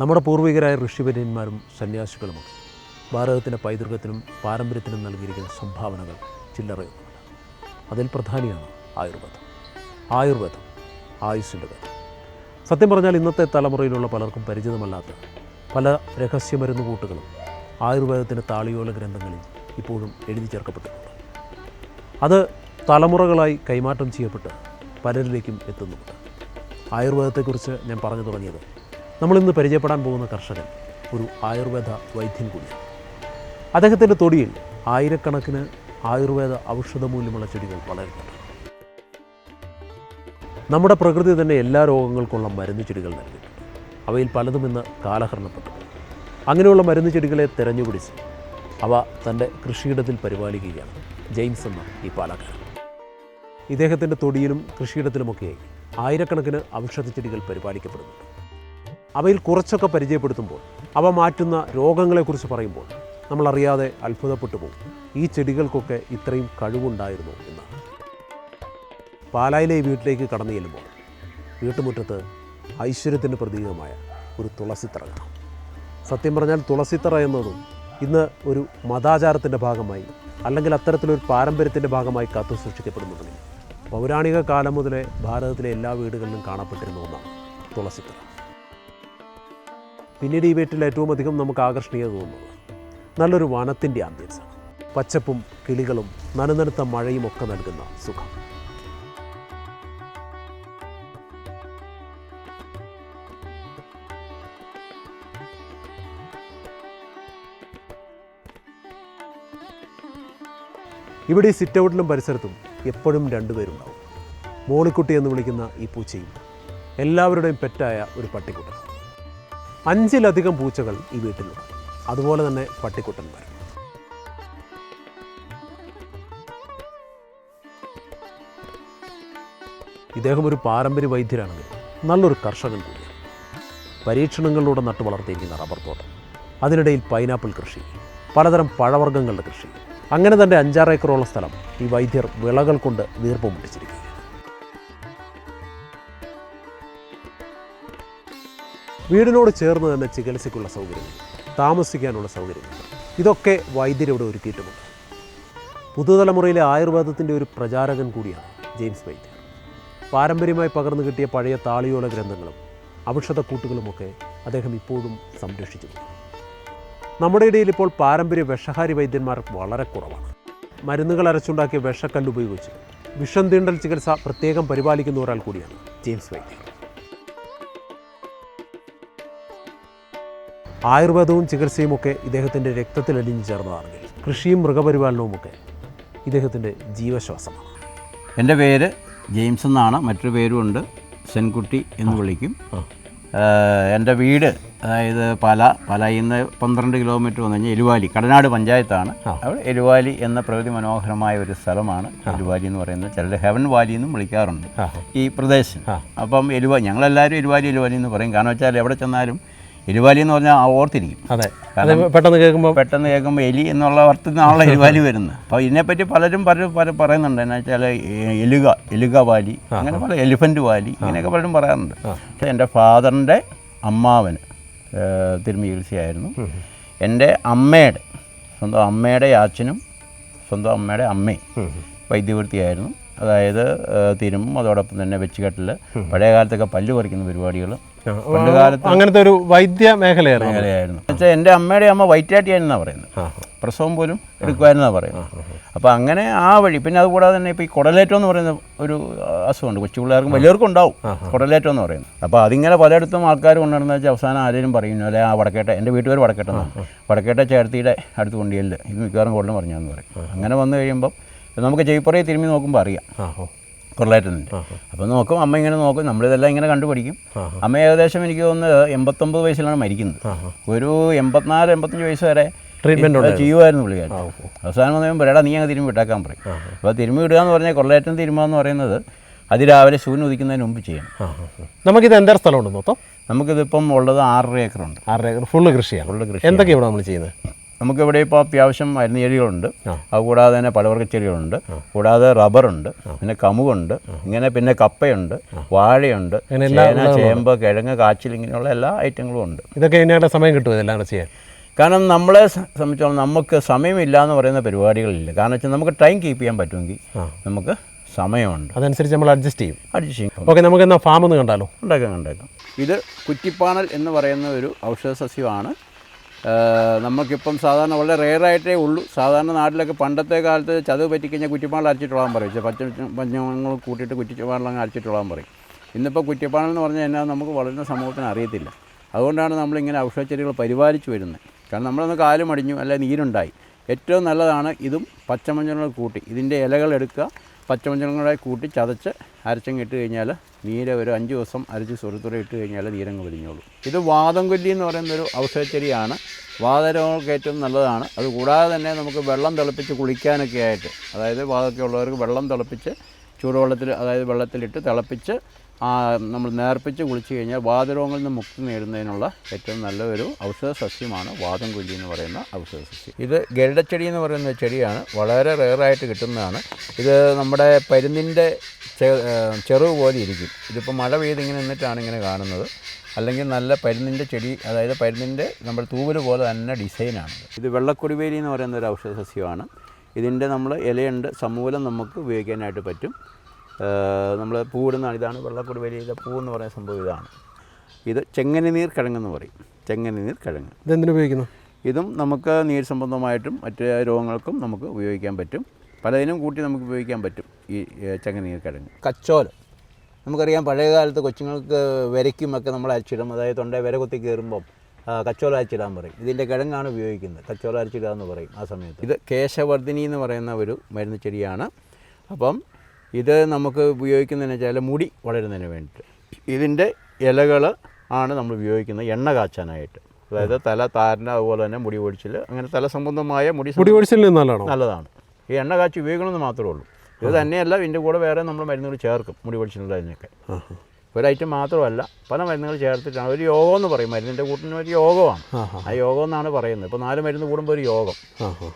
നമ്മുടെ പൂർവികരായ ഋഷിവര്യന്മാരും സന്യാസികളുമൊക്കെ ഭാരതത്തിന്റെ പൈതൃകത്തിനും പാരമ്പര്യത്തിനും നൽകിയിരിക്കുന്ന സംഭാവനകൾ ചില്ലറയൊന്നുമില്ല. അതിൽ പ്രധാനിയാണ് ആയുർവേദം. ആയുർവേദം ആയുസ്സിന്റെ കാര്യം സത്യം പറഞ്ഞാൽ ഇന്നത്തെ തലമുറയിലുള്ള പലർക്കും പരിചിതമല്ലാത്ത പല രഹസ്യമരുന്ന് കൂട്ടുകളും ആയുർവേദത്തിന്റെ താളിയോല ഗ്രന്ഥങ്ങളിൽ ഇപ്പോഴും എഴുതി ചേർക്കപ്പെട്ടിട്ടുണ്ട്. അത് തലമുറകളായി കൈമാറ്റം ചെയ്യപ്പെട്ട് പലരിലേക്കും എത്തുന്നുണ്ട് ആയുർവേദത്തെക്കുറിച്ച് ഞാൻ പറഞ്ഞു തുടങ്ങിയത് നമ്മളിന്ന് പരിചയപ്പെടാൻ പോകുന്ന കർഷകൻ ഒരു ആയുർവേദ വൈദ്യൻ കൂടിയാണ്. അദ്ദേഹത്തിന്റെ തൊടിയിൽ ആയിരക്കണക്കിന് ആയുർവേദ ഔഷധമൂല്യമുള്ള ചെടികൾ വളരുന്നുണ്ട്. നമ്മുടെ പ്രകൃതി തന്നെ എല്ലാ രോഗങ്ങൾക്കുള്ള മരുന്ന് ചെടികൾ നൽകിയിട്ടുണ്ട്. അവയിൽ പലതും ഇന്ന് കാലഹരണപ്പെട്ടു. അങ്ങനെയുള്ള മരുന്ന് ചെടികളെ തിരഞ്ഞുപിടിച്ച് അവ തന്റെ കൃഷിയിടത്തിൽ പരിപാലിക്കുകയാണ് ജെയിംസ് എന്ന ഈ പാലക്കാരൻ. ഇദ്ദേഹത്തിന്റെ തൊടിയിലും കൃഷിയിടത്തിലുമൊക്കെയായി ആയിരക്കണക്കിന് ഔഷധ ചെടികൾ പരിപാലിക്കപ്പെടുന്നുണ്ട്. അവയിൽ കുറച്ചൊക്കെ പരിചയപ്പെടുത്തുമ്പോൾ അവ മാറ്റുന്ന രോഗങ്ങളെക്കുറിച്ച് പറയുമ്പോൾ നമ്മളറിയാതെ അത്ഭുതപ്പെട്ടു പോകും. ഈ ചെടികൾക്കൊക്കെ ഇത്രയും കഴിവുണ്ടായിരുന്നു എന്നാണ് പാലായിലെ വീട്ടിലേക്ക് കടന്നു ചെല്ലുമ്പോൾ വീട്ടുമുറ്റത്ത് ഐശ്വര്യത്തിന്റെ പ്രതീകമായ ഒരു തുളസിത്തറ കാണാം. സത്യം പറഞ്ഞാൽ തുളസിത്തറ എന്നതും ഇന്ന് ഒരു മതാചാരത്തിന്റെ ഭാഗമായി അല്ലെങ്കിൽ അത്തരത്തിലൊരു പാരമ്പര്യത്തിന്റെ ഭാഗമായി കാത്തു സൂക്ഷിക്കപ്പെടുന്നുണ്ടെങ്കിൽ പൗരാണിക കാലം മുതലേ ഭാരതത്തിലെ എല്ലാ വീടുകളിലും കാണപ്പെട്ടിരുന്ന ഒന്നാണ് തുളസിത്തറ. പിന്നീട് ഈ വീട്ടിൽ ഏറ്റവും അധികം നമുക്ക് ആകർഷണീയത തോന്നുന്നത് നല്ലൊരു വനത്തിന്റെ ആംബിയൻസാണ് പച്ചപ്പും കിളികളും നനനനുത്ത മഴയും ഒക്കെ നൽകുന്ന സുഖം. ഇവിടെ ഈ സിറ്റ് ഔട്ടിലും പരിസരത്തും എപ്പോഴും രണ്ടുപേരുണ്ടാവും മോളിക്കുട്ടി എന്ന് വിളിക്കുന്ന ഈ പൂച്ചയും എല്ലാവരുടെയും പെറ്റായ ഒരു പട്ടിക്കുട്ടൻ. അഞ്ചിലധികം പൂച്ചകൾ ഈ വീട്ടിലുണ്ട്. അതുപോലെ തന്നെ പട്ടിക്കുട്ടന്മാർ. ഇദ്ദേഹം ഒരു പാരമ്പര്യ വൈദ്യരാണെങ്കിൽ നല്ലൊരു കർഷകൻ കൂടിയാണ്. പരീക്ഷണങ്ങളിലൂടെ നട്ടു വളർത്തിയിരിക്കുന്ന റബ്ബർ തോട്ടം. അതിനിടയിൽ പൈനാപ്പിൾ കൃഷി പലതരം പഴവർഗങ്ങളുടെ കൃഷി. അങ്ങനെ തന്നെ അഞ്ചാറ് ഏക്കറോളം സ്ഥലം ഈ വൈദ്യർ വിളകൾ കൊണ്ട് വീർപ്പ് വീടിനോട് ചേർന്ന് തന്നെ ചികിത്സയ്ക്കുള്ള സൗകര്യം താമസിക്കാനുള്ള സൗകര്യം ഇതൊക്കെ വൈദ്യരിവിടെ ഒരുക്കിയിട്ടുമുണ്ട്. പുതുതലമുറയിലെ ആയുർവേദത്തിന്റെ ഒരു പ്രചാരകൻ കൂടിയാണ് ജെയിംസ് വൈദ്യർ പാരമ്പര്യമായി പകർന്നു കിട്ടിയ പഴയ താളിയോല ഗ്രന്ഥങ്ങളും ഔഷധക്കൂട്ടുകളുമൊക്കെ അദ്ദേഹം ഇപ്പോഴും സംരക്ഷിച്ചു നമ്മുടെ ഇടയിൽ ഇപ്പോൾ പാരമ്പര്യ വിഷഹാരി വൈദ്യന്മാർ വളരെ കുറവാണ്. മരുന്നുകൾ അരച്ചുണ്ടാക്കിയ വിഷക്കല്ല് ഉപയോഗിച്ച് വിഷം തീണ്ടൽ ചികിത്സ പ്രത്യേകം പരിപാലിക്കുന്ന ഒരാൾ കൂടിയാണ് ജെയിംസ് വൈദ്യർ ആയുർവേദവും ചികിത്സയും ഒക്കെ ഇദ്ദേഹത്തിന്റെ രക്തത്തിൽ അലിഞ്ഞു ചേർന്നതാണെങ്കിൽ കൃഷിയും മൃഗപരിപാലനവുമൊക്കെ ഇദ്ദേഹത്തിന്റെ ജീവശ്വാസമാണ്. എന്റെ പേര് ജെയിംസ് എന്നാണ്. മറ്റൊരു പേരുമുണ്ട് സെൻകുട്ടി എന്ന് വിളിക്കും. എന്റെ വീട് അതായത് പല പലയിൽ നിന്ന് പന്ത്രണ്ട് കിലോമീറ്റർ വന്നു കഴിഞ്ഞാൽ എരുവാലി കടനാട് പഞ്ചായത്താണ്. അവിടെ എരുവാലി എന്ന പ്രകൃതി മനോഹരമായ ഒരു സ്ഥലമാണ്. എരുവാലി എന്ന് പറയുന്നത് ചിലർ ഹെവൻ വാലി എന്നും വിളിക്കാറുണ്ട് ഈ പ്രദേശം. അപ്പം എരുവാ ഞങ്ങളെല്ലാവരും എരുവാലി എരുവാലി എന്ന് പറയും. കാരണം വെച്ചാൽ എവിടെ ചെന്നാലും എരുവാലി എന്ന് പറഞ്ഞാൽ ഓർത്തിരിക്കും. അതെ. പെട്ടെന്ന് കേൾക്കുമ്പോൾ പെട്ടെന്ന് കേൾക്കുമ്പോൾ എലി എന്നുള്ള അർത്ഥത്തിൽ നിന്നാണല്ലോ എലിവാലി വരുന്നത്. അപ്പോൾ ഇതിനെപ്പറ്റി പലരും പലരും പല പറയുന്നുണ്ട്. എന്നാ വെച്ചാൽ എലുക എലുക വാലി അങ്ങനെ പല എലിഫന്റ് വാലി ഇങ്ങനെയൊക്കെ പലരും പറയാറുണ്ട്. പക്ഷേ എന്റെ ഫാദറിന്റെ അമ്മാവന് ചികിത്സയായിരുന്നു എന്റെ അമ്മയുടെ സ്വന്തം അമ്മയുടെ അച്ഛനും സ്വന്തം അമ്മയുടെ അമ്മയും വൈദ്യവൃത്തിയായിരുന്നു. അതായത് തിരുമും അതോടൊപ്പം തന്നെ വെച്ചുകെട്ടിൽ പഴയ കാലത്തൊക്കെ പല്ല് പറിക്കുന്ന കാലത്ത് അങ്ങനത്തെ ഒരു വൈദ്യ മേഖലയായിരുന്നു. മേഖലയായിരുന്നു. എന്നുവെച്ചാൽ എന്റെ അമ്മയുടെ അമ്മ വൈറ്റാട്ടിയായിരുന്നാണ് പറയുന്നത്. പ്രസവം പോലും എടുക്കുമായിരുന്നാണ് പറയുന്നത്. അപ്പോൾ അങ്ങനെ ആ വഴി പിന്നെ അതുകൂടാതെ തന്നെ ഇപ്പോൾ ഈ കുടലേറ്റം എന്ന് പറയുന്ന ഒരു അസുഖമുണ്ട്. കൊച്ചു പിള്ളേർക്കും വലിയവർക്കും ഉണ്ടാവും കുടലേറ്റം എന്ന് പറയുന്നത്. അപ്പോൾ അതിങ്ങനെ പലയിടത്തും ആൾക്കാർ കൊണ്ടുവരുന്ന വെച്ചാൽ അവസാനം ആരെങ്കിലും പറയുന്നു അല്ലെ ആ വടക്കേട്ട എന്റെ വീട്ടുപേർ വടക്കേട്ടെന്നാണ് വടക്കേട്ട ചേർത്തിയുടെ അടുത്ത് കൊണ്ടിയല്ല ഇത് മിക്കവാറും കൊള്ളും പറഞ്ഞാന്ന് പറയും. അങ്ങനെ വന്നു കഴിയുമ്പോൾ നമുക്ക് ചെവിപ്പുറയെ തിരുമ്മി നോക്കുമ്പോൾ അറിയാം. അപ്പം അപ്പോൾ നോക്കും അമ്മ ഇങ്ങനെ നോക്കും നമ്മളിതെല്ലാം ഇങ്ങനെ കണ്ടുപിടിക്കും. അമ്മ ഏകദേശം എനിക്ക് തോന്നുന്നത് എൺപത്തൊമ്പത് വയസ്സിലാണ് മരിക്കുന്നത്. ഒരു എൺപത്തിനാല് എൺപത്തഞ്ച് വയസ്സ് വരെ ട്രീറ്റ്മെന്റ് ചെയ്യുമായിരുന്നു പുള്ളിക്കാരി. അവസാനം വന്നു കഴിയുമ്പോൾ എടാ നീ അങ്ങ് തിരുമ്പി വിട്ടേക്കാൻ പറയും. അപ്പോൾ തിരുമ്പി വിടുക എന്ന് പറഞ്ഞാൽ കൊള്ളേറ്റം തിരുമ്പ എന്ന് പറയുന്നത് അതിരാവിലെ സൂര്യൻ ഉദിക്കുന്നതിന് മുമ്പ് ചെയ്യണം. നമുക്കിത് എന്തര സ്ഥലമുണ്ട് മൊത്തം? നമുക്കിതിപ്പം ഉള്ളത് ആറര ഏക്കറുണ്ട്. ആറര ഏക്കർ ഫുള്ള് കൃഷിയാണ്. ഫുള്ള് കൃഷി എന്തൊക്കെയാണ് ഇവിടെ നമ്മൾ ചെയ്യുന്നത്? നമുക്കിവിടെ ഇപ്പോൾ അത്യാവശ്യം മരുന്ന് ചെടികളുണ്ട്. അതുകൂടാതെ തന്നെ പലവർക്ക് ചെടികളുണ്ട്. കൂടാതെ റബ്ബറുണ്ട്. പിന്നെ കമുകുണ്ട്. ഇങ്ങനെ പിന്നെ കപ്പയുണ്ട്. വാഴയുണ്ട്. ചേന ചേമ്പ് കിഴങ്ങ് കാച്ചിൽ ഇങ്ങനെയുള്ള എല്ലാ ഐറ്റങ്ങളും ഉണ്ട്. ഇതൊക്കെ ഇതിനായിട്ട് സമയം കിട്ടുമോ ഇതെല്ലാം ചെയ്യാൻ? കാരണം നമ്മളെ സംബന്ധിച്ചോളം നമുക്ക് സമയമില്ല എന്ന് പറയുന്ന പരിപാടികളില്ല. കാരണം വെച്ചാൽ നമുക്ക് ടൈം കീപ്പ് ചെയ്യാൻ പറ്റുമെങ്കിൽ നമുക്ക് സമയമുണ്ട്. അതനുസരിച്ച് നമ്മൾ അഡ്ജസ്റ്റ് ചെയ്യും. അഡ്ജസ്റ്റ് ചെയ്യും. ഓക്കെ നമുക്ക് എന്നാൽ ഫാം ഒന്ന് കണ്ടാലോ? ഉണ്ടാക്കാം കണ്ടേക്കാം ഇത് കുറ്റിപ്പാണൽ എന്ന് പറയുന്ന ഒരു ഔഷധ സസ്യമാണ് നമുക്കിപ്പം സാധാരണ വളരെ റെയറായിട്ടേ ഉള്ളൂ. സാധാരണ നാട്ടിലൊക്കെ പണ്ടത്തെ കാലത്ത് ചതവ് പറ്റിക്കഴിഞ്ഞാൽ കുറ്റിപ്പാണൽ അരച്ചിട്ടോളാൻ പറയും. പച്ച പഞ്ഞങ്ങൾ കൂട്ടിയിട്ട് കുറ്റിപ്പാണൽ അങ്ങ് അരച്ചിട്ടോളാൻ പറയും. ഇന്നിപ്പോൾ കുറ്റിപ്പാണൽ എന്ന് പറഞ്ഞാൽ എന്നാ നമുക്ക് വളരുന്ന സമൂഹത്തിന് അറിയത്തില്ല. അതുകൊണ്ടാണ് നമ്മളിങ്ങനെ ഔഷധ ചെടികൾ പരിപാലിച്ച് വരുന്നത്. കാരണം നമ്മളൊന്ന് കാലും അടിഞ്ഞു അല്ലെ നീരുണ്ടായി. ഏറ്റവും നല്ലതാണ് ഇതും പച്ചമഞ്ഞളും കൂട്ടി. ഇതിന്റെ ഇലകൾ എടുക്കുക പച്ചമഞ്ഞളുകളെ കൂട്ടി ചതച്ച് അരച്ചങ്ങ് ഇട്ട് കഴിഞ്ഞാൽ നീര ഒരു അഞ്ച് ദിവസം അരച്ച് സുരത്തുറ ഇട്ട് കഴിഞ്ഞാൽ നീരങ്ങ് വലിഞ്ഞോളും ഇത് വാദം കൊല്ലി എന്ന് പറയുന്ന ഒരു ഔഷധച്ചെടിയാണ്. വാതരോഗങ്ങൾക്ക് ഏറ്റവും നല്ലതാണ്. അതുകൂടാതെ തന്നെ നമുക്ക് വെള്ളം തിളപ്പിച്ച് കുളിക്കാനൊക്കെ ആയിട്ട് അതായത് വാദമൊക്കെ ഉള്ളവർക്ക് വെള്ളം തിളപ്പിച്ച് ചൂടുവെള്ളത്തിൽ അതായത് വെള്ളത്തിലിട്ട് തിളപ്പിച്ച് നമ്മൾ നേർപ്പിച്ച് കുളിച്ച് കഴിഞ്ഞാൽ വാതരോഗങ്ങളിൽ നിന്ന് മുക്തി നേടുന്നതിനുള്ള ഏറ്റവും നല്ല ഒരു ഔഷധ സസ്യമാണ് വാദം കൊല്ലി എന്ന് പറയുന്ന ഔഷധ സസ്യം. ഇത് ഗരുഡച്ചെടി എന്ന് പറയുന്ന ചെടിയാണ്. വളരെ റെയറായിട്ട് കിട്ടുന്നതാണ്. ഇത് നമ്മുടെ പരുന്നിന്റെ ചെറുവ് പോലെ ഇരിക്കും. ഇതിപ്പോൾ മഴ പെയ്ത് ഇങ്ങനെ നിന്നിട്ടാണ് ഇങ്ങനെ കാണുന്നത്. അല്ലെങ്കിൽ നല്ല പരുന്നിന്റെ ചെടി അതായത് പരുന്നിന്റെ നമ്മുടെ തൂവൽ പോലെ തന്നെ ഡിസൈനാണ് ഇത് വെള്ളക്കൊടിവേലി എന്ന് പറയുന്ന ഒരു ഔഷധ സസ്യമാണ്. ഇതിന്റെ നമ്മൾ ഇലയുണ്ട്. സമൂലം നമുക്ക് ഉപയോഗിക്കാനായിട്ട് പറ്റും. നമ്മൾ പൂവിടുന്നതാണ്. ഇതാണ് വെള്ളക്കൊടിവേലിയിലെ പൂ എന്ന് പറയുന്ന സംഭവം ഇതാണ്. ഇത് ചെങ്ങനനീർ കിഴങ്ങെന്ന് പറയും. ചെങ്ങനനീർ കിഴങ്ങ്. ഇതെന്തിനു ഉപയോഗിക്കുന്നു? ഇതും നമുക്ക് നീർ സംബന്ധമായിട്ടും മറ്റ് രോഗങ്ങൾക്കും നമുക്ക് ഉപയോഗിക്കാൻ പറ്റും. പലതിനും കൂട്ടി നമുക്ക് ഉപയോഗിക്കാൻ പറ്റും ഈ ഏ, ചെങ്ങനീർ കിഴങ്ങ്. കച്ചോലം. നമുക്കറിയാം പഴയ കാലത്ത് കൊച്ചുങ്ങൾക്ക് വരയ്ക്കുമൊക്കെ നമ്മൾ അരച്ചിടും. അതായത് തൊണ്ട വിര കുത്തി കയറുമ്പം കച്ചോല അരച്ചിടാൻ പറയും. ഇതിന്റെ കിഴങ്ങാണ് ഉപയോഗിക്കുന്നത്. കച്ചോല അരച്ചിടുക എന്ന് പറയും ആ സമയത്ത്. ഇത് കേശവർദ്ധിനി എന്ന് പറയുന്ന ഒരു മരുന്ന് ചെടിയാണ്. അപ്പം ഇത് നമുക്ക് ഉപയോഗിക്കുന്നതെന്ന് വെച്ചാൽ മുടി വളരുന്നതിന് വേണ്ടിയിട്ട്. ഇതിന്റെ ഇലകൾ ആണ് നമ്മൾ ഉപയോഗിക്കുന്നത് എണ്ണ കാച്ചാനായിട്ട്. അതായത് തല താരന അതുപോലെ തന്നെ മുടി ഒഴിച്ചിൽ അങ്ങനെ തല സംബന്ധമായ മുടി മുടി ഒഴിച്ചിൽ നല്ലതാണ്? നല്ലതാണ്. ഈ എണ്ണ കാച്ചി ഉപയോഗിക്കണമെന്ന് മാത്രമേ ഉള്ളൂ. ഇത് തന്നെയല്ല ഇതിന്റെ കൂടെ വേറെ നമ്മൾ മരുന്നുകൾ ചേർക്കും മുടി പൊടിച്ചിട്ടുള്ളതിനൊക്കെ ഒരു ഐറ്റം മാത്രമല്ല പല മരുന്നുകൾ ചേർത്തിട്ടാണ്. ഒരു യോഗം എന്ന് പറയും മരുന്നിന്റെ കൂട്ടിന് ഒരു യോഗമാണ്. ആ യോഗം എന്നാണ് പറയുന്നത്. ഇപ്പോൾ നാല് മരുന്ന് കൂടുമ്പോൾ ഒരു യോഗം.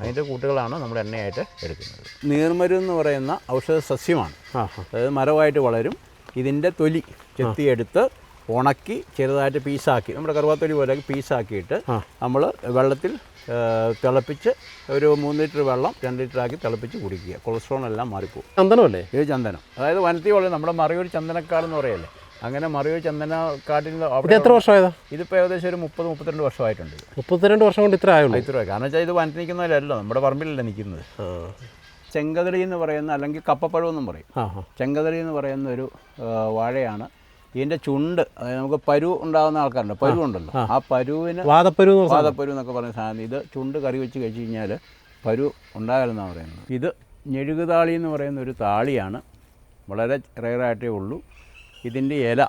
അതിന്റെ കൂട്ടുകളാണ് നമ്മൾ എണ്ണയായിട്ട് എടുക്കുന്നത്. നീർമരു എന്ന് പറയുന്ന ഔഷധ സസ്യമാണ്. അതായത് മരമായിട്ട് വളരും. ഇതിന്റെ തൊലി ചെത്തിയെടുത്ത് ഉണക്കി ചെറുതായിട്ട് പീസാക്കി നമ്മുടെ കറുവാത്തൊലി പോലെ പീസാക്കിയിട്ട് നമ്മൾ വെള്ളത്തിൽ തിളപ്പിച്ച് ഒരു മൂന്ന് ലിറ്റർ വെള്ളം രണ്ട് ലിറ്റർ ആക്കി തിളപ്പിച്ച് കുടിക്കുക. കൊളസ്ട്രോൾ എല്ലാം മാറിപ്പോകും ചന്ദനമല്ലേ? ഇത് ചന്ദനം. അതായത് വനത്തിൽ വളരെ. നമ്മുടെ മറിയൊരു ചന്ദനക്കാട് എന്ന് പറയല്ലേ? അങ്ങനെ മറിയോ ചന്ദന കാട്ടിൽ അവിടെ എത്ര വർഷമായതാ? ഇതിപ്പോൾ ഏകദേശം ഒരു മുപ്പത് മുപ്പത്തിരണ്ട് വർഷമായിട്ടുണ്ട്. മുപ്പത്തിരണ്ട് വർഷം കൊണ്ട് ഇത്ര ആയുള്ളൂ. ഇത്ര കാരണം വെച്ചാൽ ഇത് വനത്തിൽ നിൽക്കുന്നവരല്ലോ നമ്മുടെ പറമ്പിലല്ല നിൽക്കുന്നത്. ചെങ്കതളി എന്ന് പറയുന്ന അല്ലെങ്കിൽ കപ്പപ്പഴം എന്നും പറയും. ചെങ്കതളി എന്ന് പറയുന്ന ഒരു വാഴയാണ്. ഇതിന്റെ ചുണ്ട് അതായത് നമുക്ക് പരു ഉണ്ടാകുന്ന ആൾക്കാരുണ്ട്. പരു ഉണ്ടല്ലോ. ആ. പരുവിന് വാദപ്പരു വാദപ്പരു എന്നൊക്കെ പറയുന്ന സാധനം. ഇത് ചുണ്ട് കറി വെച്ച് കഴിച്ച് കഴിഞ്ഞാൽ പരു ഉണ്ടാകലെന്നാണ് പറയുന്നത്. ഇത് ഞെഴുകുതാളി എന്ന് പറയുന്ന ഒരു താളിയാണ്. വളരെ റെയറായിട്ടേ ഉള്ളൂ. ഇതിന്റെ ഇല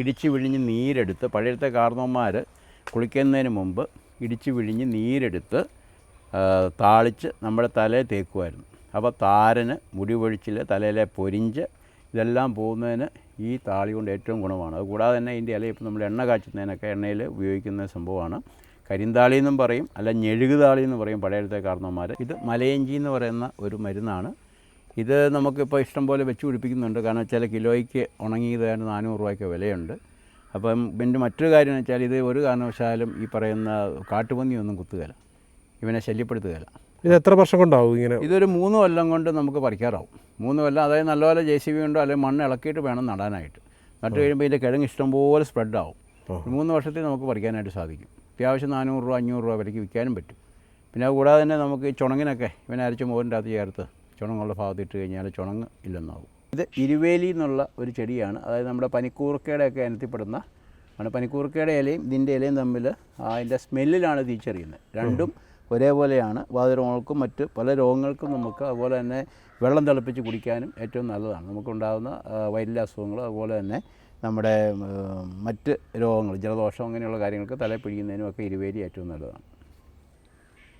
ഇടിച്ച് വിഴിഞ്ഞ് നീരെടുത്ത് പഴയത്തെ കാർന്നോന്മാർ കുളിക്കുന്നതിന് മുമ്പ് ഇടിച്ച് വിഴിഞ്ഞ് നീരെടുത്ത് താളിച്ച് നമ്മുടെ തലയിൽ തേക്കുമായിരുന്നു. അപ്പോൾ താരന് മുടി പൊഴിച്ചിൽ തലയിലെ പൊരിഞ്ച് ഇതെല്ലാം പോകുന്നതിന് ഈ താളി കൊണ്ട് ഏറ്റവും ഗുണമാണ്. അതുകൂടാതെ തന്നെ ഇതിന്റെ ഇല ഇപ്പോൾ നമ്മൾ എണ്ണ കാച്ചുന്നതിനൊക്കെ എണ്ണയിൽ ഉപയോഗിക്കുന്ന സംഭവമാണ്. കരിന്താളി എന്നും പറയും അല്ല ഞെഴുകുതാളി എന്ന് പറയും പഴയത്തെ കാർന്നോന്മാർ. ഇത് മലയഞ്ചി എന്ന് പറയുന്ന ഒരു മരുന്നാണ്. ഇത് നമുക്കിപ്പോൾ ഇഷ്ടം പോലെ വെച്ച് പിടിപ്പിക്കുന്നുണ്ട്. കാരണം വെച്ചാൽ കിലോയ്ക്ക് ഉണങ്ങിയതായിട്ട് നാനൂറ് രൂപയ്ക്ക് വിലയുണ്ട്. അപ്പം പിന്നെ മറ്റൊരു കാര്യം എന്ന് വെച്ചാൽ ഇത് ഒരു കാരണവശാലും ഈ പറയുന്ന കാട്ടുപന്നിയൊന്നും കുത്തുകയില്ല ഇവനെ ശല്യപ്പെടുത്തുകയില്ല ഇത് എത്ര വർഷം കൊണ്ടാവും ഇങ്ങനെ? ഇതൊരു മൂന്ന് കൊല്ലം കൊണ്ട് നമുക്ക് പറിക്കാറാവും. മൂന്ന് കൊല്ലം അതായത് നല്ലപോലെ ജെ സി ബി ഉണ്ടോ അല്ലെങ്കിൽ മണ്ണ് ഇളക്കിയിട്ട് വേണം നടാനായിട്ട്. നട്ട് കഴിയുമ്പോൾ ഇതിന്റെ കിഴങ്ങ് ഇഷ്ടംപോലെ സ്പ്രെഡ് ആവും. മൂന്ന് വർഷത്തിൽ നമുക്ക് പറിക്കാനായിട്ട് സാധിക്കും. അത്യാവശ്യം നാനൂറ് രൂപ അഞ്ഞൂറ് രൂപ വിലയ്ക്ക് വിൽക്കാനും പറ്റും. പിന്നെ അത് കൂടാതെ തന്നെ നമുക്ക് ഈ ചുണങ്ങിനൊക്കെ ഇവനെ അരച്ച് മോരിന്റെ അകത്ത് ചേർത്ത് ചുണങ്ങുള്ള ഭാഗത്ത് ഇട്ട് കഴിഞ്ഞാൽ ചുണങ്ങ് ഇല്ലെന്നാവും. ഇത് ഇരുവേലി എന്നുള്ള ഒരു ചെടിയാണ്. അതായത് നമ്മുടെ പനിക്കൂർക്കയുടെയൊക്കെ ഇനത്തിൽപ്പെടുന്ന ആണ്. പനിക്കൂർക്കയുടെ ഇലയും ഇതിന്റെ ഇലയും തമ്മിൽ അതിന്റെ സ്മെല്ലിലാണ് തിരിച്ചറിയുന്നത്. രണ്ടും ഒരേപോലെയാണ്. വാതരോഗങ്ങൾക്കും മറ്റ് പല രോഗങ്ങൾക്കും നമുക്ക് അതുപോലെ തന്നെ വെള്ളം തിളപ്പിച്ച് കുടിക്കാനും ഏറ്റവും നല്ലതാണ്. നമുക്കുണ്ടാകുന്ന ആ, വയറ്റിലെ അസുഖങ്ങൾ അതുപോലെ തന്നെ നമ്മുടെ മറ്റ് രോഗങ്ങൾ ജലദോഷം അങ്ങനെയുള്ള കാര്യങ്ങൾക്ക് തല പിടിക്കുന്നതിനും ഒക്കെ ഇരുവേലി ഏറ്റവും നല്ലതാണ്.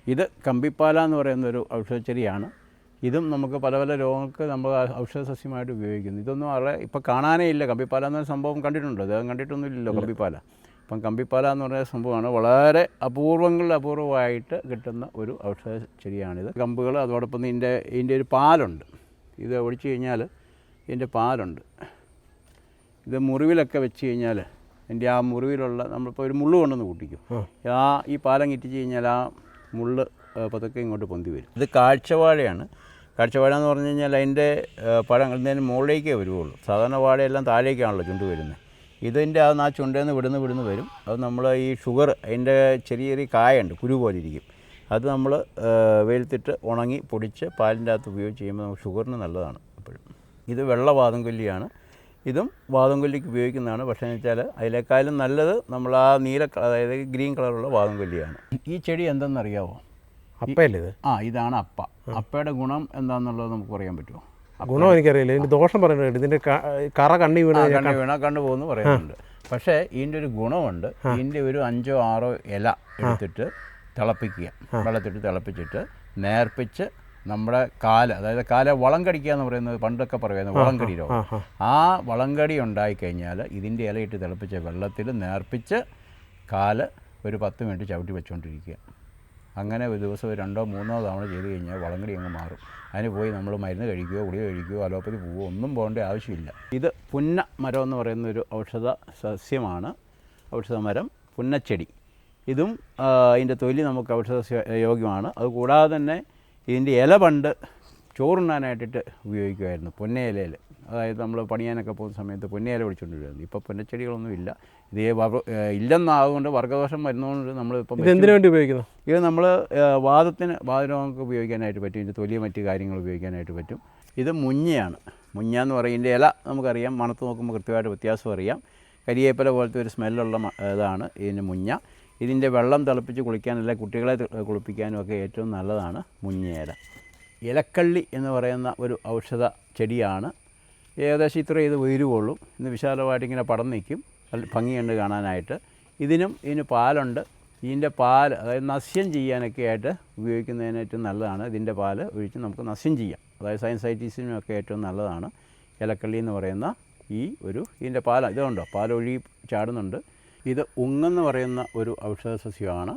ഇത് കമ്പിപ്പാല എന്ന് പറയുന്ന ഒരു ഔഷധച്ചെടിയാണ്. ഇതും നമുക്ക് പല പല രോഗങ്ങൾക്ക് നമ്മൾ ഔഷധ സസ്യമായിട്ട് ഉപയോഗിക്കുന്നു. ഇതൊന്നും വളരെ ഇപ്പോൾ കാണാനേ ഇല്ല. കമ്പിപ്പാല എന്നൊരു സംഭവം കണ്ടിട്ടുണ്ടോ. അദ്ദേഹം കണ്ടിട്ടൊന്നുമില്ലല്ലോ കമ്പിപ്പാല. അപ്പം കമ്പിപ്പാല എന്ന് പറയുന്ന സംഭവമാണ് വളരെ അപൂർവങ്ങളിൽ അപൂർവമായിട്ട് കിട്ടുന്ന ഒരു ഔഷധ ചെടിയാണിത്. കമ്പുകൾ അതോടൊപ്പം ഇതിന്റെ ഇതിന്റെ ഒരു പാലുണ്ട്. ഇത് ഒഴിച്ചു കഴിഞ്ഞാൽ ഇതിന്റെ പാലുണ്ട്. ഇത് മുറിവിലൊക്കെ വെച്ച് കഴിഞ്ഞാൽ എന്റെ ആ മുറിവിലുള്ള നമ്മളിപ്പോൾ ഒരു മുള്ള് കൊണ്ടുവന്ന് കൂട്ടിക്കും. ആ. ഈ പാലം കിറ്റിച്ച് കഴിഞ്ഞാൽ ആ മുള്ള് പതുക്കെ ഇങ്ങോട്ട് പൊന്തി വരും. ഇത് കാഴ്ചവാഴയാണ്. കാഴ്ചവാഴ എന്ന് പറഞ്ഞു കഴിഞ്ഞാൽ അതിന്റെ പഴങ്ങൾ പഴം ഇതിന് മുകളിലേക്കേ വരുവുള്ളൂ. സാധാരണ വാഴയെല്ലാം താഴേക്കാണല്ലോ ചുണ്ട് വരുന്നത്. ഇതിന്റെ ആ ആ ചുണ്ടിൽ നിന്ന് വിടുന്ന് വിടുന്ന് വരും. അത് നമ്മൾ ഈ ഷുഗർ അതിന്റെ ചെറിയ ചെറിയ കായുണ്ട് കുരു പോലെ ഇരിക്കും. അത് നമ്മൾ വെയിലത്തിട്ട് ഉണങ്ങി പൊടിച്ച് പാലിന്റെ അകത്ത് ഉപയോഗിച്ച് ചെയ്യുമ്പോൾ നമുക്ക് ഷുഗറിന് നല്ലതാണ് എപ്പോഴും. ഇത് വെള്ള വാദംകൊല്ലിയാണ്. ഇതും വാദംകൊല്ലിക്ക് ഉപയോഗിക്കുന്നതാണ്. പക്ഷേ എന്ന് വെച്ചാൽ അതിനേക്കാളും നല്ലത് നമ്മൾ ആ നീല അതായത് ഗ്രീൻ കളറുള്ള വാദംകൊല്ലിയാണ്. ഈ ചെടി എന്തെന്നറിയാവോ അപ്പയല്ലേ ഇത്? ആ ഇതാണ് അപ്പ. അപ്പയുടെ ഗുണം എന്താണെന്നുള്ളത് നമുക്ക് പറയാൻ പറ്റുമോ? ഗുണം എനിക്കറിയില്ല. ഇതിന്റെ ദോഷം പറയുന്നുണ്ട്. ഇതിന്റെ കറ കണ്ണി വീണ കണ്ണി വീണ കണ്ണു പോകുന്നു പറയുന്നുണ്ട്. പക്ഷേ ഇതിന്റെ ഒരു ഗുണമുണ്ട്. ഇതിന്റെ ഒരു അഞ്ചോ ആറോ ഇല എടുത്തിട്ട് തിളപ്പിക്കുക. വെള്ളത്തിട്ട് തിളപ്പിച്ചിട്ട് നേർപ്പിച്ച് നമ്മുടെ കാല അതായത് കാല വളം കടിക്കുക എന്ന് പറയുന്നത് പണ്ടൊക്കെ പറയുന്നത് വളം കടി രോഗം. ആ. ആ വളം കടി ഉണ്ടായിക്കഴിഞ്ഞാൽ ഇതിന്റെ ഇലയിട്ട് തിളപ്പിച്ച വെള്ളത്തിൽ നേർപ്പിച്ച് കാൽ ഒരു പത്ത് മിനിറ്റ് ചവിട്ടി വെച്ചുകൊണ്ടിരിക്കുക അങ്ങനെ ഒരു ദിവസം രണ്ടോ മൂന്നോ തവണ ചെയ്ത് കഴിഞ്ഞാൽ വളങ്കടി അങ്ങ് മാറും. അതിന് പോയി നമ്മൾ മരുന്ന് കഴിക്കുകയോ ഗുളിക കഴിക്കുകയോ അലോപ്പതി പോവുകയോ ഒന്നും പോകേണ്ട ആവശ്യമില്ല. ഇത് പുന്ന മരം എന്ന് പറയുന്ന ഒരു ഔഷധ സസ്യമാണ്. ഔഷധ മരം പുന്നച്ചെടി. ഇതും അതിന്റെ തൊലി നമുക്ക് ഔഷധ യോഗ്യമാണ്. അതുകൂടാതെ തന്നെ ഇതിന്റെ ഇല പണ്ട് ചോറുണ്ണാനായിട്ടിട്ട് ഉപയോഗിക്കുമായിരുന്നു പൊന്നയിലയിൽ. അതായത് നമ്മൾ പണിയാനൊക്കെ പോകുന്ന സമയത്ത് പൊന്നയില പിടിച്ചുകൊണ്ട് വരുമായിരുന്നു ഇപ്പോൾ പൊന്നച്ചെടികളൊന്നും ഇല്ല. ഇത് വർഗദോഷം വർഗദോഷം വരുന്നതുകൊണ്ട് നമ്മൾ ഇപ്പം എന്തിനു വേണ്ടി ഉപയോഗിക്കുന്നു? ഇത് നമ്മൾ വാദത്തിന് വാദരോഗങ്ങൾക്ക് ഉപയോഗിക്കാനായിട്ട് പറ്റും. ഇതിന്റെ തൊലിയ മറ്റ് കാര്യങ്ങൾ ഉപയോഗിക്കാനായിട്ട് പറ്റും. ഇത് മുഞ്ഞയാണ്. മുഞ്ഞ എന്ന് പറയും ഇതിന്റെ ഇല നമുക്കറിയാം. മണത്ത് നോക്കുമ്പോൾ കൃത്യമായിട്ട് വ്യത്യാസം അറിയാം. കരിയേപ്പല പോലത്തെ ഒരു സ്മെല്ലുള്ള ഇതാണ് ഇതിന്റെ മുഞ്ഞ. ഇതിന്റെ വെള്ളം തിളപ്പിച്ച് കുളിക്കാനല്ല കുട്ടികളെ കുളിപ്പിക്കാനും ഒക്കെ ഏറ്റവും നല്ലതാണ് മുഞ്ഞയില. ഇലക്കള്ളി എന്ന് പറയുന്ന ഒരു ഔഷധ ചെടിയാണ്. ഏകദേശം ഇത്ര ഇത് ഉയരുകയുള്ളൂ ഇന്ന് വിശാലമായിട്ട് ഇങ്ങനെ പടം നിൽക്കും. ഭംഗിയുണ്ട് കാണാനായിട്ട്. ഇതിനും ഇതിന് പാലുണ്ട്. ഇതിന്റെ പാൽ അതായത് നസ്യം ചെയ്യാനൊക്കെ ആയിട്ട് ഉപയോഗിക്കുന്നതിന് ഏറ്റവും നല്ലതാണ്. ഇതിന്റെ പാൽ ഒഴിച്ച് നമുക്ക് നസ്യം ചെയ്യാം. അതായത് സയൻസ് ഒക്കെ ഏറ്റവും നല്ലതാണ് ഇലക്കള്ളി എന്ന് പറയുന്ന ഈ ഒരു ഇതിന്റെ പാൽ ഇതുണ്ടോ? പാലൊഴി ചാടുന്നുണ്ട്. ഇത് ഉങ്ങെന്ന് പറയുന്ന ഒരു ഔഷധ സസ്യമാണ്.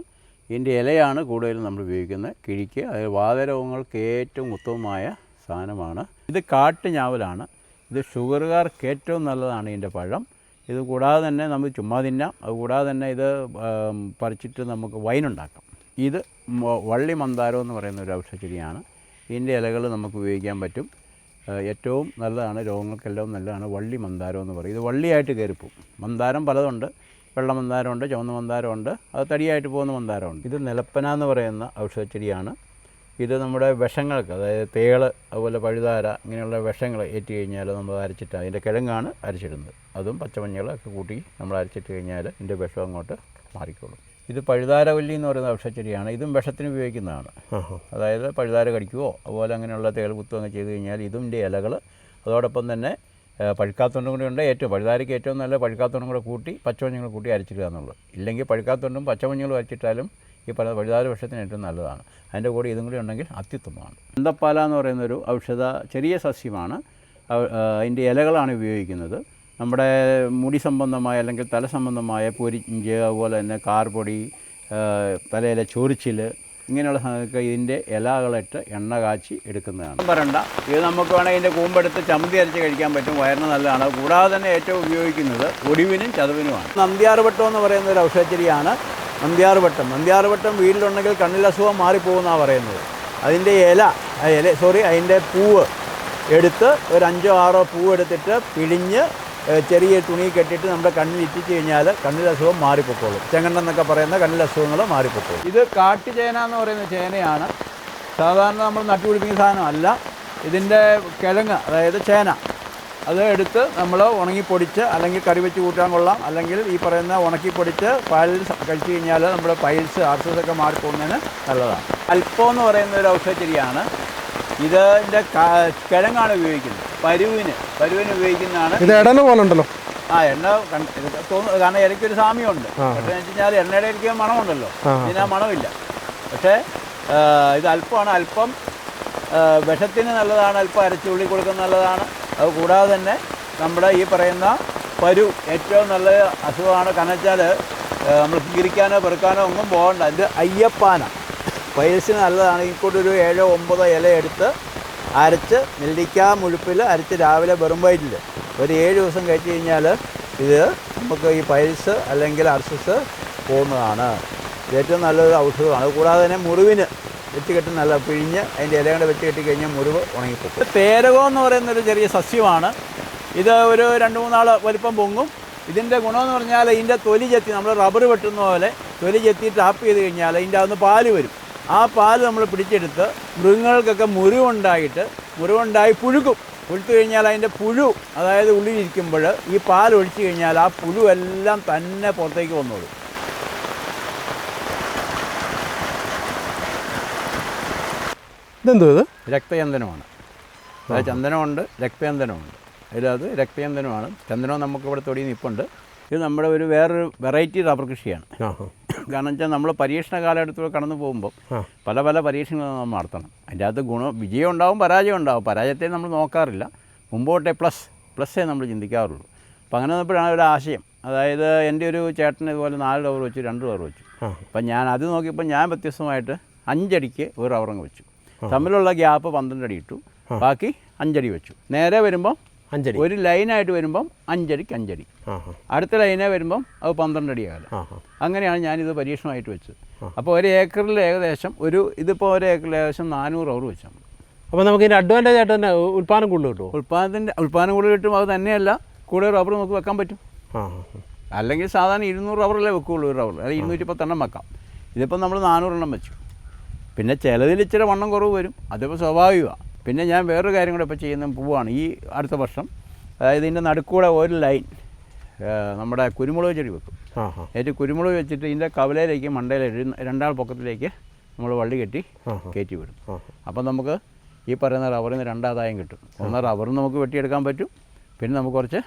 ഇതിന്റെ ഇലയാണ് കൂടുതലും നമ്മൾ ഉപയോഗിക്കുന്നത്. കിഴിക്ക്. അതായത് വാതരോഗങ്ങൾക്ക് ഏറ്റവും ഉത്തമമായ സാധനമാണ്. ഇത് കാട്ടുഞാവലാണ്. ഇത് ഷുഗറുകാർക്ക് ഏറ്റവും നല്ലതാണ് ഇതിന്റെ പഴം. ഇത് കൂടാതെ തന്നെ നമ്മൾ ചുമ്മാ തിന്നാം. അതുകൂടാതെ തന്നെ ഇത് പറിച്ചിട്ട് നമുക്ക് വൈനുണ്ടാക്കാം ഇത് വള്ളി മന്ദാരം എന്ന് പറയുന്ന ഒരു ഔഷധച്ചെടിയാണ് ഇതിന്റെ ഇലകൾ നമുക്ക് ഉപയോഗിക്കാൻ പറ്റും. ഏറ്റവും നല്ലതാണ്. രോഗങ്ങൾക്കെല്ലാം നല്ലതാണ് വള്ളി മന്ദാരം എന്ന് പറയും. ഇത് വള്ളിയായിട്ട് കയറിപ്പോവും. മന്ദാരം പലതുണ്ട്. വെള്ള മന്ദാരമുണ്ട് ചുവന്ന മന്ദാരമുണ്ട് അത് തടിയായിട്ട് പോകുന്ന മന്ദാരമുണ്ട്. ഇത് നിലപ്പന എന്ന് പറയുന്ന ഔഷധച്ചെടിയാണ്. ഇത് നമ്മുടെ വിഷങ്ങൾക്ക് അതായത് തേൾ അതുപോലെ പഴുതാര ഇങ്ങനെയുള്ള വിഷങ്ങൾ ഏറ്റു കഴിഞ്ഞാൽ നമ്മൾ അരച്ചിട്ട് അതിന്റെ കിഴങ്ങാണ് അരച്ചിടുന്നത്. അതും പച്ചമഞ്ഞളൊക്കെ കൂട്ടി നമ്മൾ അരച്ചിട്ട് കഴിഞ്ഞാൽ ഇതിന്റെ വിഷം അങ്ങോട്ട് മാറിക്കോളും. ഇത് പഴുതാരവല്ലി എന്ന് പറയുന്ന ഔഷധച്ചെടിയാണ്. ഇതും വിഷത്തിന് ഉപയോഗിക്കുന്നതാണ്. അതായത് പഴുതാര കടിക്കുവോ അതുപോലെ അങ്ങനെയുള്ള തേൾ കുത്തുകയൊക്കെ ചെയ്ത് കഴിഞ്ഞാൽ ഇതിന്റെ ഇലകൾ അതോടൊപ്പം തന്നെ പഴുക്കാത്തൊണ്ടും കൂടി ഉണ്ട്. ഏറ്റവും പഴുതാരയ്ക്ക് ഏറ്റവും നല്ല പഴുക്കാത്തൊണ്ടും കൂടെ കൂട്ടി പച്ചമഞ്ഞങ്ങൾ കൂട്ടി അരച്ചിടുക എന്നുള്ളത് ഇല്ലെങ്കിൽ പഴുക്കാത്തൊണ്ടും പച്ചമഞ്ഞളും അരച്ചിട്ടാലും ഈ പല പഴുതാര വർഷത്തിന് ഏറ്റവും നല്ലതാണ്. അതിന്റെ കൂടെ ഇതും കൂടി ഉണ്ടെങ്കിൽ അത്യുത്തമമാണ്. അന്തപ്പാല എന്ന് പറയുന്നൊരു ഔഷധ ചെറിയ സസ്യമാണ്. അതിന്റെ ഇലകളാണ് ഉപയോഗിക്കുന്നത്. നമ്മുടെ മുടി സംബന്ധമായ അല്ലെങ്കിൽ തല സംബന്ധമായ പൊരിഞ്ച് അതുപോലെ തന്നെ കാർപൊടി തലയിലെ ചൊറിച്ചിൽ ഇങ്ങനെയുള്ള സാധനങ്ങൾക്ക് ഇതിന്റെ ഇലകളിട്ട് എണ്ണ കാച്ചി എടുക്കുന്നതാണ്. പറയണ്ട. ഇത് നമുക്ക് വേണമെങ്കിൽ ഇതിന്റെ കൂമ്പെടുത്ത് ചമ്മന്തി അരച്ച് കഴിക്കാൻ പറ്റും. വയറിന് നല്ലതാണ്. കൂടാതെ തന്നെ ഏറ്റവും ഉപയോഗിക്കുന്നത് ഒടിവിനും ചതവിനുമാണ്. നന്ദിയാർവട്ടം എന്ന് പറയുന്ന ഒരു ഔഷധച്ചെടിയാണ് നന്ദിയാർവട്ടം നന്ദിയാർവട്ടം വീട്ടിലുണ്ടെങ്കിൽ കണ്ണിലസുഖം മാറിപ്പോകുന്നതാണ് പറയുന്നത്. അതിന്റെ ഇല ഇല സോറി അതിന്റെ പൂവ് എടുത്ത് ഒരു അഞ്ചോ ആറോ പൂവ് എടുത്തിട്ട് പിഴിഞ്ഞ് ചെറിയ തുണി കെട്ടിയിട്ട് നമ്മുടെ കണ്ണിൽ ഇറ്റിച്ച് കഴിഞ്ഞാൽ കണ്ണിലസുഖം മാറിപ്പോക്കോളും. ചെങ്ങണ്ടെന്നൊക്കെ പറയുന്ന കണ്ണിലസുഖങ്ങൾ മാറിപ്പോക്കോളും. ഇത് കാട്ടുചേന എന്ന് പറയുന്ന ചേനയാണ്. സാധാരണ നമ്മൾ നട്ടുപിടിപ്പിക്കുന്ന സാധനമല്ല. ഇതിന്റെ കിഴങ്ങ് അതായത് ചേന അത് എടുത്ത് നമ്മൾ ഉണങ്ങിപ്പൊടിച്ച് അല്ലെങ്കിൽ കറി വെച്ച് കൂട്ടാൻ കൊള്ളാം. അല്ലെങ്കിൽ ഈ പറയുന്ന ഉണക്കിപ്പൊടിച്ച് കഴിച്ചു കഴിച്ച് കഴിഞ്ഞാൽ നമ്മുടെ പൈൽസ് ആർസസ് ഒക്കെ മാറിപ്പോകുന്നതിന് നല്ലതാണ്. അൽപ്പം എന്ന് പറയുന്ന ഒരു ഔഷധ ചെടിയാണ് ഇതിന്റെ കിഴങ്ങാണ് ഉപയോഗിക്കുന്നത്. പരുവിന് പരുവിന് ഉപയോഗിക്കുന്നതാണ്. ഇത് എടന പോലെ ഉണ്ടല്ലോ ആ എണ്ണ തോന്നുന്നു കാരണം ഇടയ്ക്കൊരു സാമ്യമുണ്ട്. പക്ഷേ വെച്ച് കഴിഞ്ഞാൽ എണ്ണയുടെ ഇടയ്ക്ക് മണമുണ്ടല്ലോ. ഇതിനാ ആ മണമില്ല. പക്ഷേ ഇത് അല്പമാണ് അല്പം വിഷത്തിന് നല്ലതാണ് അല്പം അരച്ചുള്ളി കൊടുക്കുന്ന നല്ലതാണ്. അത് കൂടാതെ തന്നെ നമ്മുടെ ഈ പറയുന്ന പരു ഏറ്റവും നല്ല അസുഖമാണ്. കാരണം വെച്ചാൽ നമ്മൾ സ്വീകരിക്കാനോ പെറുക്കാനോ ഒന്നും പോകണ്ട. ഇത് അയ്യപ്പാന. പൈൽസിന് നല്ലതാണ്. ഈ ഏഴോ ഒമ്പതോ ഇല എടുത്ത് അരച്ച് നെല്ലിക്ക മുഴുപ്പിൽ അരച്ച് രാവിലെ വെറും വയറ്റിൽ ഒരു ഏഴ് ദിവസം കഴിച്ച് കഴിഞ്ഞാൽ ഇത് നമുക്ക് ഈ പൈൽസ് അല്ലെങ്കിൽ അർസസ് പോകുന്നതാണ്. ഏറ്റവും നല്ലൊരു ഔഷധമാണ്. കൂടാതെ തന്നെ മുറിവിന് വെച്ച് കെട്ടി നല്ല പിഴിഞ്ഞ് അതിന്റെ ഇല കൊണ്ട് വെച്ച് കെട്ടി കഴിഞ്ഞാൽ മുറിവ് ഉണങ്ങിപ്പോകും. പേരകം എന്ന് പറയുന്നൊരു ചെറിയ സസ്യമാണ്. ഇത് ഒരു രണ്ട് മൂന്നാൾ വലിപ്പം പൊങ്ങും. ഇതിന്റെ ഗുണമെന്ന് പറഞ്ഞാൽ ഇതിന്റെ തൊലി ചെത്തി നമ്മൾ റബ്ബർ വെട്ടുന്ന പോലെ തൊലി ചെത്തി ടാപ്പ് ചെയ്ത് കഴിഞ്ഞാൽ ഇതിന്റെ അകത്ത് പാൽ വരും. ആ പാൽ നമ്മൾ പിടിച്ചെടുത്ത് മൃഗങ്ങൾക്കൊക്കെ മുറിവുണ്ടായിട്ട് മുറിവുണ്ടായി പുഴുക്കും. പുഴുത്തു കഴിഞ്ഞാൽ അതിന്റെ പുഴു അതായത് ഉള്ളിലിരിക്കുമ്പോൾ ഈ പാൽ ഒഴിച്ചു കഴിഞ്ഞാൽ ആ പുഴു എല്ലാം തന്നെ പുറത്തേക്ക് വന്നോളൂ. ഇതെന്തോ ഇത്? രക്തചന്ദനമാണ്. അതായത് ചന്ദനമുണ്ട് രക്തചന്ദനമുണ്ട്. അതിലത് രക്തചന്ദനമാണ്. ചന്ദനം നമുക്ക് ഇവിടെ തൊടി നിൽപ്പുണ്ട് ഇത് നമ്മുടെ ഒരു വേറൊരു വെറൈറ്റി റബ്ബർ കൃഷിയാണ്. കാരണം വെച്ചാൽ നമ്മൾ പരീക്ഷണ കാലഘട്ടത്തിലൂടെ കടന്നു പോകുമ്പോൾ. പല പല പരീക്ഷണങ്ങൾ നമ്മൾ നടത്തണം. അതിന്റെ അകത്ത് ഗുണം വിജയം ഉണ്ടാവും പരാജയം ഉണ്ടാവും. പരാജയത്തെ നമ്മൾ നോക്കാറില്ല. മുമ്പോട്ടെ പ്ലസ് പ്ലസ്സേ നമ്മൾ ചിന്തിക്കാറുള്ളൂ. അപ്പോൾ അങ്ങനെ വന്നപ്പോഴാണ് ഒരു ആശയം. അതായത് എന്റെ ഒരു ചേട്ടൻ ഇതുപോലെ നാല് റവർ വെച്ചു രണ്ട് റവർ വെച്ചു. അപ്പം ഞാൻ അത് നോക്കിയപ്പോൾ ഞാൻ വ്യത്യസ്തമായിട്ട് അഞ്ചടിക്ക് ഒരു റവറങ്ങ് വെച്ചു. തമ്മിലുള്ള ഗ്യാപ്പ് പന്ത്രണ്ട് അടി ഇട്ടു ബാക്കി അഞ്ചടി വെച്ചു. നേരെ വരുമ്പം അഞ്ചടി. ഒരു ലൈനായിട്ട് വരുമ്പം അഞ്ചടിക്ക് അഞ്ചടി. അടുത്ത ലൈനെ വരുമ്പം അത് പന്ത്രണ്ട് അടി അകലം ആ ആ അങ്ങനെയാണ് ഞാനിത് പരീക്ഷണമായിട്ട് വെച്ചത്. അപ്പോൾ ഒരു ഏക്കറിൽ ഏകദേശം ഒരു ഇതിപ്പോൾ ഒരു ഏക്കറിൽ ഏകദേശം നാനൂറ് റവർ വെച്ചാൽ അപ്പോൾ നമുക്ക് ഇതിന്റെ അഡ്വാന്റേജ് ആയിട്ട് തന്നെ ഉൽപ്പാദനം കൂടുതൽ കിട്ടും ഉൽപ്പാദനത്തിന്റെ ഉൽപ്പാദനം കൂടുതൽ കിട്ടും അത് തന്നെയല്ല കൂടെ റബ്ബർ നമുക്ക് വെക്കാൻ പറ്റും. അല്ലെങ്കിൽ സാധാരണ ഇരുന്നൂറ് റബ്ബറല്ലേ വെക്കുകയുള്ളൂ ഒരു റബ്ബർ അല്ലെങ്കിൽ ഇരുന്നൂറ്റി പത്തെണ്ണം വെക്കാം. ഇതിപ്പോൾ നമ്മൾ നാനൂറെണ്ണം വെച്ചു. പിന്നെ ചിലതിൽ ഇച്ചിരി വണ്ണം കുറവ് വരും. അതിപ്പോൾ സ്വാഭാവികമാണ്. പിന്നെ ഞാൻ വേറൊരു കാര്യം കൂടെ ഇപ്പോൾ ചെയ്യുന്ന പൂവാണ്. ഈ അടുത്ത വർഷം അതായത് ഇതിന്റെ നടുക്കൂടെ ഒരു ലൈൻ നമ്മുടെ കുരുമുളക് ചെടി വെക്കും. എന്നിട്ട് കുരുമുളക് വെച്ചിട്ട് ഇതിന്റെ കവലയിലേക്ക് മണ്ടയിലേക്ക് രണ്ടാൾ പൊക്കത്തിലേക്ക് നമ്മൾ വള്ളി കെട്ടി കയറ്റി വിടും. അപ്പം നമുക്ക് ഈ പറയുന്ന റബ്ബറിൽ നിന്ന് രണ്ടാദായം കിട്ടും. ഒന്ന് റബ്ബറും നമുക്ക് വെട്ടിയെടുക്കാൻ പറ്റും. പിന്നെ നമുക്ക് കുറച്ച്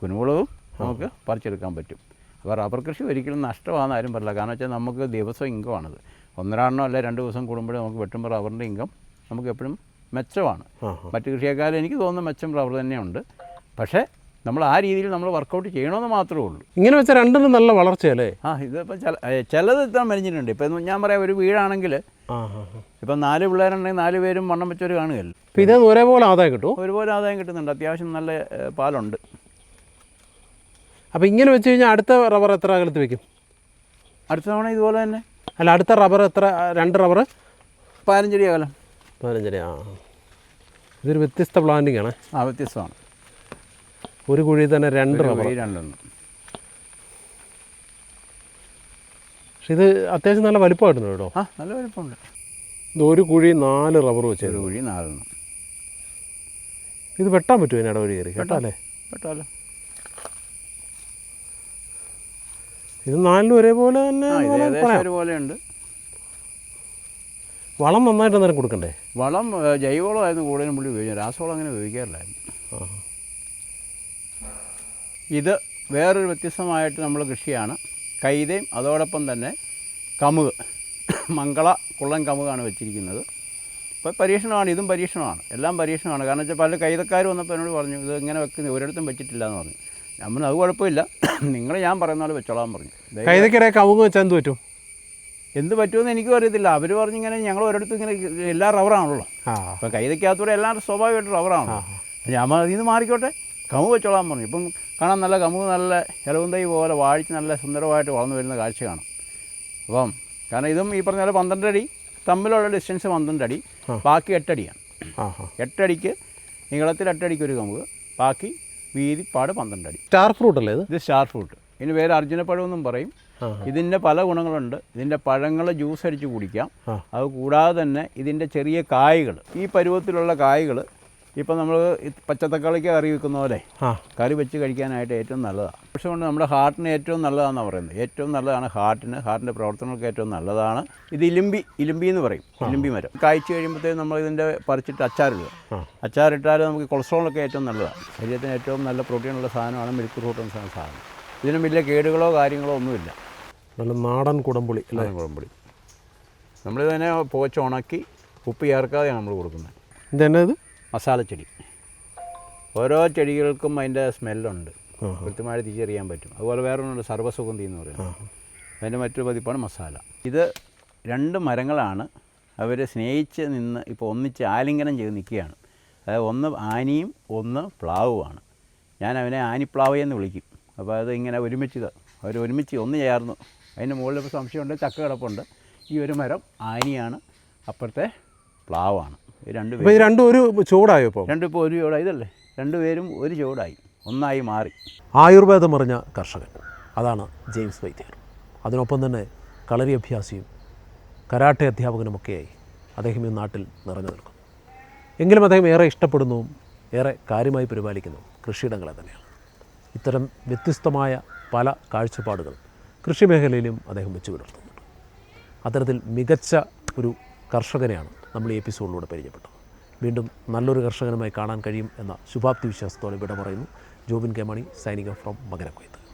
കുരുമുളകും നമുക്ക് പറിച്ചെടുക്കാൻ പറ്റും. അപ്പോൾ റബ്ബർ കൃഷി ഒരിക്കലും നഷ്ടമാണെന്ന് ആരും പറയില്ല. കാരണം വെച്ചാൽ നമുക്ക് ദിവസം ഇൻകമാണത് ഒന്നരാണോ അല്ലെ രണ്ട് ദിവസം കൂടുമ്പോഴേ നമുക്ക് വെട്ടുമ്പോൾ റബ്ബറിന്റെ ഇൻകം നമുക്ക് എപ്പോഴും മെച്ചമാണ്. മറ്റു കൃഷിയേക്കാളും എനിക്ക് തോന്നുന്ന മെച്ചം റബ്ബർ തന്നെയുണ്ട്. പക്ഷേ നമ്മൾ ആ രീതിയിൽ നമ്മൾ വർക്കൗട്ട് ചെയ്യണമെന്ന് മാത്രമേ ഉള്ളൂ. ഇങ്ങനെ വെച്ചാൽ രണ്ടിനും നല്ല വളർച്ചയല്ലേ ആ ഇതിപ്പോൾ ചില ചിലത് ഇത്ര മെലിഞ്ഞിട്ടുണ്ട് ഇപ്പം ഞാൻ പറയാം ഒരു വീടാണെങ്കിൽ. ഇപ്പം നാല് പിള്ളേരുണ്ടെങ്കിൽ നാല് പേരും വണ്ണം വെച്ചവർ കാണുകയല്ലോ? അപ്പോൾ ഇതേ ഒരേപോലെ ആദായം കിട്ടും ഒരുപോലെ ആദായം കിട്ടുന്നുണ്ട്. അത്യാവശ്യം നല്ല പാലുണ്ട്. അപ്പോൾ ഇങ്ങനെ വെച്ച് കഴിഞ്ഞാൽ അടുത്ത റബ്ബർ എത്ര അകലത്ത് വെക്കും? അടുത്ത തവണ ഇതുപോലെ തന്നെ. അല്ല അടുത്ത റബ്ബർ എത്ര രണ്ട് റബ്ബർ? പതിനഞ്ചടി അകലം. പതിനഞ്ചടി ആ. ഇതൊരു വ്യത്യസ്ത പ്ലാന്റിംഗ് ആണ്. ആ വ്യത്യസ്തമാണ്. ഒരു കുഴി തന്നെ രണ്ട് റബ്ബർ രണ്ടെണ്ണം. പക്ഷെ ഇത് അത്യാവശ്യം നല്ല വലിപ്പമായിട്ടുണ്ട് കേട്ടോ. ആ നല്ല വലിപ്പമുണ്ട്. ഇത് ഒരു കുഴി നാല് റബ്ബർ വെച്ച് ഒരു കുഴി നാലെണ്ണം. ഇത് വെട്ടാൻ പറ്റുമോ ഇതിന് ഇടവഴി കയറി? കേട്ടാലേ? വെട്ടാലോ. ഇത് നാലിനും ഒരേപോലെ തന്നെ ആ ഇത് വേണം ഏകദേശം പറയാം. ഒരുപോലെ ഉണ്ട് വളം നന്നായിട്ട് അന്നേരം കൊടുക്കണ്ടേ? വളം ജൈവവളമായിരുന്നു കൂടുതലും പുള്ളി ഉപയോഗിച്ചത്. രാസവളം അങ്ങനെ ഉപയോഗിക്കാറില്ലായിരുന്നു. ഇത് വേറൊരു വ്യത്യസ്തമായിട്ട് നമ്മൾ കൃഷിയാണ്. കൈതയും അതോടൊപ്പം തന്നെ കമുക്. മംഗള കുള്ളൻ കമുകാണ് വെച്ചിരിക്കുന്നത്. ഇപ്പോൾ പരീക്ഷണമാണ് ഇതും പരീക്ഷണമാണ്. എല്ലാം പരീക്ഷണമാണ്. കാരണം വെച്ചാൽ പല കൈതക്കാർ വന്നപ്പോൾ എന്നോട് പറഞ്ഞു ഇത് ഇങ്ങനെ വെക്കുന്ന ഒരിടത്തും വെച്ചിട്ടില്ല എന്ന് പറഞ്ഞു നമ്മൾ അത് കുഴപ്പമില്ല. നിങ്ങൾ ഞാൻ പറയുന്ന പോലെ വെച്ചോളാൻ പറഞ്ഞു. കൈതക്കിടെ കമുക് വെച്ചാൽ എന്ത് പറ്റും? എന്ത് പറ്റുമെന്ന് എനിക്കും അറിയത്തില്ല. അവർ പറഞ്ഞിങ്ങനെ ഞങ്ങൾ ഒരിടത്തും ഇങ്ങനെ എല്ലാ റബ്ബറാണല്ലോ ആ. അപ്പോൾ കൈതയ്ക്കകത്തൂടെ എല്ലാം സ്വാഭാവികമായിട്ട് റവറാണല്ലോ ഞാൻ നിന്ന് മാറിക്കോട്ടെ. കമുക് വെച്ചോളാൻ പറഞ്ഞു. ഇപ്പം കാണാൻ നല്ല കമു നല്ല ഇലവുന്തൈ പോലെ വാഴിച്ച് നല്ല സുന്ദരമായിട്ട് വളർന്നു വരുന്ന കാഴ്ച കാണാം. അപ്പം കാരണം ഇതും ഈ പറഞ്ഞ പോലെ പന്ത്രണ്ട് അടി തമ്മിലുള്ള ഡിസ്റ്റൻസ് പന്ത്രണ്ട് അടി ബാക്കി എട്ടടിയാണ് എട്ടടിക്ക് നീളത്തിൽ എട്ടടിക്ക് ഒരു കമുക് ബാക്കി വീതിപ്പാട് പന്ത്രണ്ട് അടി. സ്റ്റാർ ഫ്രൂട്ട് അല്ലേ ഇത്? ഇത് സ്റ്റാർ ഫ്രൂട്ട് ഇതിന് പേര് അർജുനപ്പഴം എന്നും പറയും. ഇതിന്റെ പല ഗുണങ്ങളുണ്ട്. ഇതിന്റെ പഴങ്ങൾ ജ്യൂസ് അടിച്ച് കുടിക്കാം. അത് കൂടാതെ തന്നെ ഇതിന്റെ ചെറിയ കായ്കൾ ഈ പരുവത്തിലുള്ള കായ്കൾ ഇപ്പം നമ്മൾ പച്ചത്തക്കാളിക്ക് കറി വെക്കുന്ന പോലെ കറി വെച്ച് കഴിക്കാനായിട്ട് ഏറ്റവും നല്ലതാണ് പക്ഷേ കൊണ്ട് നമ്മുടെ ഹാർട്ടിന് ഏറ്റവും നല്ലതാണെന്നാണ് പറയുന്നത്. ഏറ്റവും നല്ലതാണ് ഹാർട്ടിന് ഹാർട്ടിന്റെ പ്രവർത്തനങ്ങൾക്ക് ഏറ്റവും നല്ലതാണ്. ഇത് ഇലിമ്പി ഇലിമ്പി എന്ന് പറയും. ഇലിമ്പി മരം. കായ്ച്ചു കഴിയുമ്പോഴത്തേക്കും നമ്മൾ ഇതിന്റെ പറിച്ചിട്ട് അച്ചാറിടുക. അച്ചാറിട്ടാൽ നമുക്ക് കൊളസ്ട്രോളൊക്കെ ഏറ്റവും നല്ലതാണ് ശരീരത്തിന് ഏറ്റവും നല്ല പ്രോട്ടീനുള്ള സാധനമാണ് മിൽക്ക് ഫ്രൂട്ട് എന്ന സാധനം. ഇതിന് വലിയ കേടുകളോ കാര്യങ്ങളോ ഒന്നുമില്ല. നല്ല നാടൻ കുടംപുളി നാടൻ കുടംപുളി. നമ്മൾ തന്നെ പോച്ച് ഉണക്കി ഉപ്പ് ചേർക്കാതെയാണ് നമ്മൾ കൊടുക്കുന്നത്. ഇതെന്നെ ഇത്? ചെടി. ഓരോ ചെടികൾക്കും അതിന്റെ സ്മെല്ലുണ്ട്. കൃത്യമായി കൃത്യമായിട്ട് തിരിച്ചറിയാൻ പറ്റും. അതുപോലെ വേറെ ഒന്നുണ്ട് സർവസുഗന്ധി എന്ന് പറയുന്നത്. അതിന്റെ മറ്റൊരു പതിപ്പാണ് മസാല. ഇത് രണ്ട് മരങ്ങളാണ് അവരെ സ്നേഹിച്ച് നിന്ന് ഇപ്പോൾ ഒന്നിച്ച് ആലിംഗനം ചെയ്ത് നിൽക്കുകയാണ്. അതായത് ഒന്ന് ആനിയും ഒന്ന് പ്ലാവുമാണ്. ഞാൻ അവനെ ആനിപ്ലാവ് എന്ന് വിളിക്കും. അപ്പോൾ അത് ഇങ്ങനെ ഒരുമിച്ച് അവർ ഒരുമിച്ച് ഒന്ന് ചേർന്നു. അതിന്റെ മുകളിൽ ഇപ്പോൾ സംശയമുണ്ട് ചക്ക കിടപ്പുണ്ട്. ഈ ഒരു മരം ആനിയാണ്. അപ്പുറത്തെ പ്ലാവാണ്. രണ്ട് ഈ രണ്ടും ഒരു ചൂടായോ ഇപ്പോൾ രണ്ടും ഇപ്പോൾ ഒരു ചൂടായി ഇതല്ലേ? രണ്ടുപേരും ഒരു ചൂടായി ഒന്നായി മാറി. ആയുർവേദം അറിഞ്ഞ കർഷകൻ. അതാണ് ജെയിംസ് വൈദ്യർ. അതിനൊപ്പം തന്നെ കളരി അഭ്യാസിയും കരാട്ടെ അധ്യാപകനുമൊക്കെയായി അദ്ദേഹം ഈ നാട്ടിൽ നിറഞ്ഞു നിൽക്കും എങ്കിലും അദ്ദേഹം ഏറെ ഇഷ്ടപ്പെടുന്നതും ഏറെ കാര്യമായി പരിപാലിക്കുന്നതും കൃഷിയിടങ്ങളെ തന്നെയാണ്. ഇത്തരം വ്യത്യസ്തമായ പല കാഴ്ചപ്പാടുകൾ കൃഷി മേഖലയിലും അദ്ദേഹം വെച്ച് പുലർത്തുന്നുണ്ട്. അത്തരത്തിൽ മികച്ച ഒരു കർഷകനെയാണ് നമ്മൾ ഈ എപ്പിസോഡിലൂടെ പരിചയപ്പെട്ടത്. വീണ്ടും നല്ലൊരു കർഷകനുമായി കാണാൻ കഴിയും എന്ന ശുഭാപ്തി വിശ്വാസത്തോടെ വിട പറയുന്നു ജോബിൻ കെ മണി സൈനിക ഫ്രോം മകരക്കൊയ്ത്ത്.